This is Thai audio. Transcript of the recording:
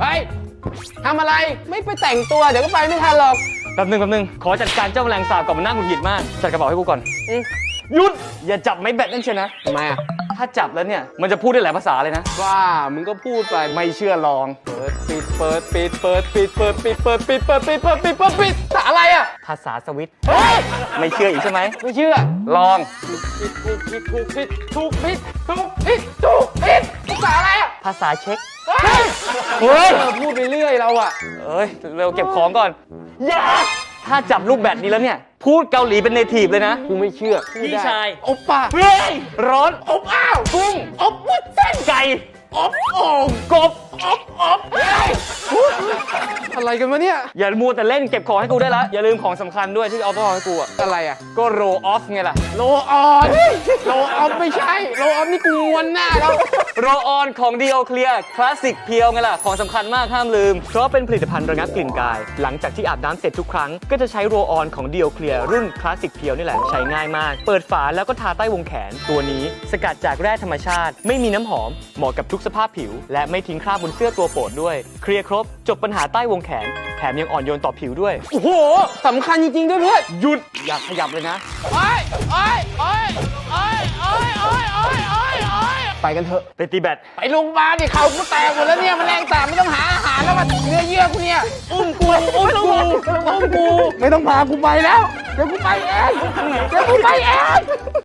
เฮ้ยทำอะไรไม่ไปแต่งตัวเดี๋ยวก็ไปไม่ทันหรอก แป๊บนึงแป๊บนึง ขอจัดการเจ้าแมลงสาบก่อนมันน่าหงุดหงิดมาก จัดกระเป๋าให้กูก่อนอืม หยุด อย่าจับไม้แบตนั่นเชียวนะ ทำไมอะถ้าจับแล้วเนี่ย มันจะพูดได้หลายภาษาเลยนะ ว่ามึงก็พูดไปไม่เชื่อลอง เปิดปิดเปิดปิดเปิดปิดเปิดปิดเปิดปิดเปิดปิดเปิดปิดเปิดปิดภาษาอะไรอะภาษาสวิต เฮ้ยไม่เชื่ออีกใช่ไหม ไม่เชื่อลอง ผิดถูกผิดถูกผิดถูกผิดถูกผิดถูกผิดภาษาอะไรอะภาษาเช็คเฮ้ยเฮ้ยเออพูดไปเรื่อยเราอะเอ้ยเร็วเก็บของก่อนอย่าถ้าจับลูกแบตนี้แล้วเนี่ย พูดเกาหลีเป็นเนทีฟเลยนะ กูไม่เชื่อพี่ชายอบป่าเฮ้ยร้อนอบอ้าวกุ้งอบวุ้นเส้นไก่อบโอ่งกบ อะไรกันวะเนี่ย อย่ามัวแต่เล่นเก็บของให้กูได้ละอย่าลืมของสำคัญด้วยที่เอาต้องเอาให้กูอะอะไรอะ ก็โรออฟไงล่ะโลออนโลออฟไม่ใช่โลออฟนี่กูงวนหน้าแล้วโรออนของ d ี o เคลียคลาสสิกเพียวไงล่ะ ของสำคัญมากห้ามลืม เพราะเป็นผลิตภัณฑ์ระงับกลิ่นกาย หลังจากที่อาบน้ำเสร็จทุกครั้ง ก็จะใช้โรออนของ d ี o เคลียรุ่นคลาสสิกเพียวนี่แหละ ใช้ง่ายมาก เปิดฝาแล้วก็ทาใต้วงแขน ตัวนี้ สกัดจากแร่ธรรมชาติ ไม่มีน้ำหอม เหมาะกับทุกสภาพผิว และไม่ทิ้งคราบบนเสื้อตัวโปรดด้วย เคลียร์ครบ จบปัญหาใต้วงแขนแถมยังอ่อนโยนต่อผิวด้วย โอ้โหสำคัญจริงๆด้วยเพื่อนหยุดอย่าขยับเลยนะ โอ้ยโอ้ยโอ้ยโอ้ยโอ้ยโอ้ยโอ้ยโอ้ยโอ้ยไปกันเถอะไปตีแบตไปโรงพยาบาลดิเขากูแตกหมดแล้วเนี่ยแมลงสาบไม่ต้องหาอาหารแล้วมาเนื้อเยื่อกูเนี่ยอุ้มกูอุ้มกูอุ้มกู ไม่ต้องพากูไปแล้ว เดี๋ยวกูไปเอง เดี๋ยวกูไปเอง